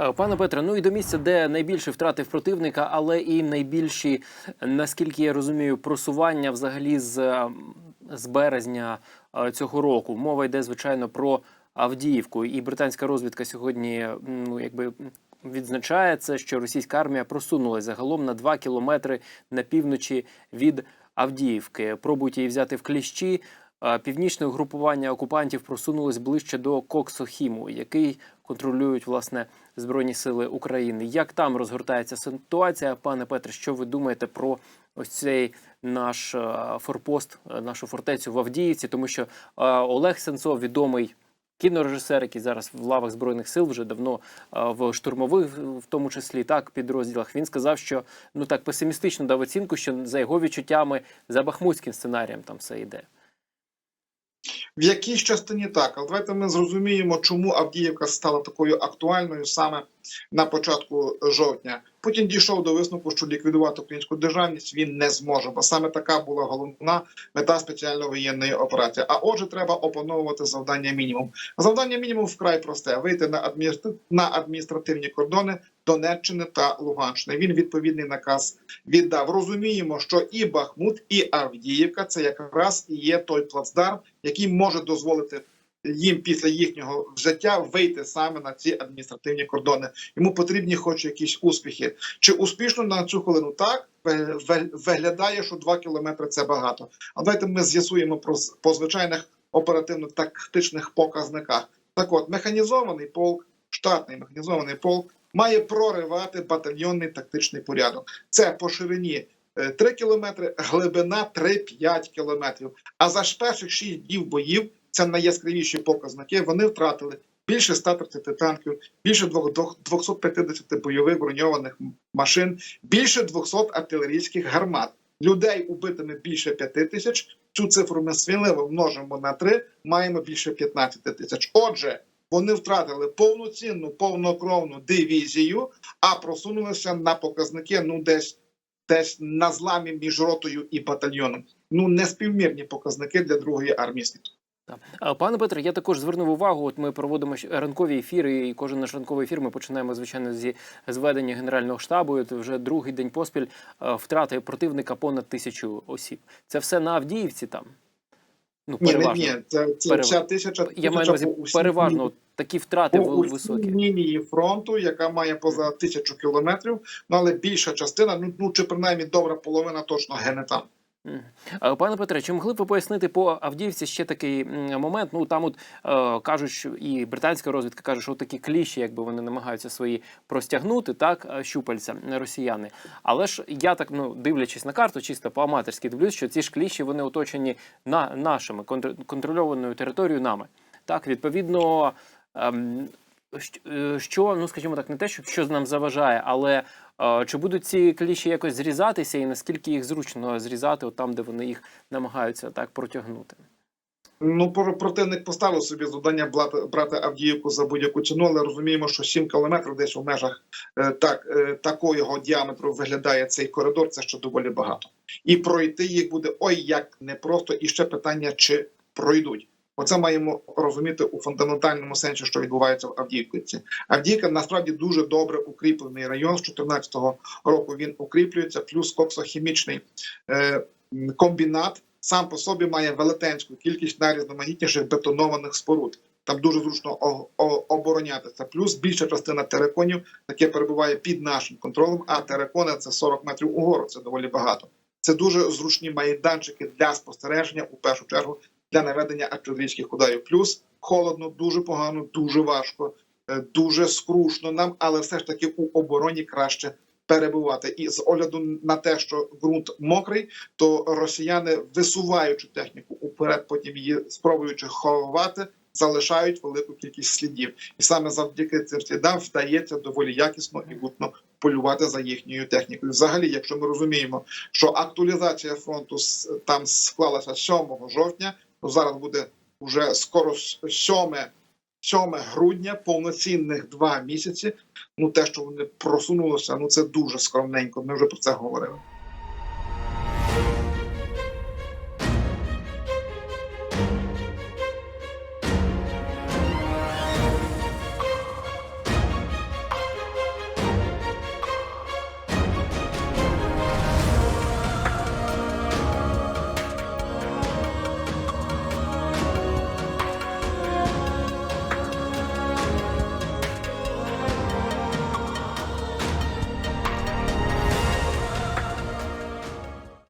Е, Пане Петре, ну і до місця, де найбільше втратив противника, але і найбільші, наскільки я розумію, просування взагалі з, е, з березня е, цього року. Мова йде звичайно про Авдіївку. І британська розвідка сьогодні ну якби. Відзначає це, що російська армія просунулася загалом на 2 кілометри на півночі від Авдіївки. Пробують її взяти в кліщі. Північне угрупування окупантів просунулось ближче до Коксохіму, який контролюють власне збройні сили України. Як там розгортається ситуація, пане Петре? Що ви думаєте про ось цей наш е, форпост, е, нашу фортецю в Авдіївці? Тому що е, Олег Сенцов, відомий кінорежисер, який зараз в лавах збройних сил вже давно в штурмових, в тому числі так підрозділах, він сказав, що ну так песимістично дав оцінку, що за його відчуттями за бахмутським сценарієм там все йде. В якійсь частині так, але давайте ми зрозуміємо, чому Авдіївка стала такою актуальною саме на початку жовтня. Путін дійшов до висновку, що ліквідувати українську державність він не зможе, бо саме така була головна мета спеціальної воєнної операції. А отже, треба опановувати завдання мінімум. Завдання мінімум вкрай просте: вийти на адміністр... на адміністративні кордони Донеччини та Луганщини. Він відповідний наказ віддав. Розуміємо, що і Бахмут, і Авдіївка це якраз і є той плацдарм, який може дозволити їм після їхнього життя вийти саме на ці адміністративні кордони. Йому потрібні, хоч якісь успіхи. Чи успішно на цю хвилину так виглядає, що 2 кілометри це багато. А давайте ми з'ясуємо про по звичайних оперативно-тактичних показниках. Так, от механізований полк, штатний механізований полк має проривати батальйонний тактичний порядок. Це по ширині. е, 3 кілометри, глибина 3-5 кілометрів. А за перших 6 днів боїв це найяскравіші показники. Вони втратили більше 130 танків, більше двох- двох- 250 бойових броньованих машин, більше 200 артилерійських гармат. Людей убитими більше 5 тисяч. Цю цифру ми сміливо множимо на 3, маємо більше 15 тисяч. Отже, вони втратили повноцінну повнокровну дивізію, а просунулися на показники ну десь десь на зламі між ротою і батальйоном. Ну неспівмірні показники для другої армії світу. Пане Петре, я також звернув увагу. От ми проводимо ранкові ефіри, і кожен наш ранковий ефір ми починаємо звичайно зі зведення генерального штабу. І От вже другий день поспіль е, втрати противника понад тисячу осіб. Це все на Авдіївці там. Ну, Ні, переважно. ні, це, це Перев- ця тисяча. Я маю на увазі переважно такі втрати по високі. лінії фронту, яка має поза тисячу кілометрів. Ну але більша частина, ну, ну чи принаймні добра половина точно гене там. А, Пане Петре, чи могли б ви пояснити по Авдіївці ще такий момент? Ну там от е, кажуть, що і британська розвідка каже, що такі кліщі, якби вони намагаються свої простягнути, так е, щупальця е, росіяни. Але ж я так ну дивлячись на карту, чисто по аматорськи дивлюсь, що ці ж кліщі вони оточені на нашими контр- контрольованою територією нами. Так, відповідно. ем, е, Що, ну скажімо так, не те, що, що нам заважає, але е, чи будуть ці кліщі якось зрізатися, і наскільки їх зручно зрізати, от там, де вони їх намагаються так протягнути? Ну, про- противник поставив собі завдання брати, Авдіївку за будь-яку ціну, але розуміємо, що 7 кілометрів десь у межах е, так, е, такого діаметру виглядає цей коридор. Це ще доволі багато. І пройти їх буде ой як непросто. І ще питання, чи пройдуть. Оце маємо розуміти у фундаментальному сенсі, що відбувається в Авдіївці. Авдіївка насправді дуже добре укріплений район. З 2014 року він укріплюється, плюс коксохімічний е, комбінат сам по собі має велетенську кількість найрізноманітніших бетонованих споруд. Там дуже зручно оборонятися. Плюс більша частина тереконів таке перебуває під нашим контролем. А терекони це 40 метрів угору. Це доволі багато. Це дуже зручні майданчики для спостереження у першу чергу для наведення артилерійських ударів. Плюс холодно, дуже погано, дуже важко, е, дуже скрушно нам, але все ж таки у обороні краще перебувати. І з огляду на те, що ґрунт мокрий, то росіяни, висуваючи техніку уперед, потім її спробуючи ховати, залишають велику кількість слідів, і саме завдяки цим слідам вдається доволі якісно і гутно полювати за їхньою технікою. Взагалі, якщо ми розуміємо, що актуалізація фронту там склалася 7 жовтня, зараз буде вже скоро 7 7 грудня, повноцінних два місяці. Ну те, що вони просунулися, ну це дуже скромненько. Ми вже про це говорили.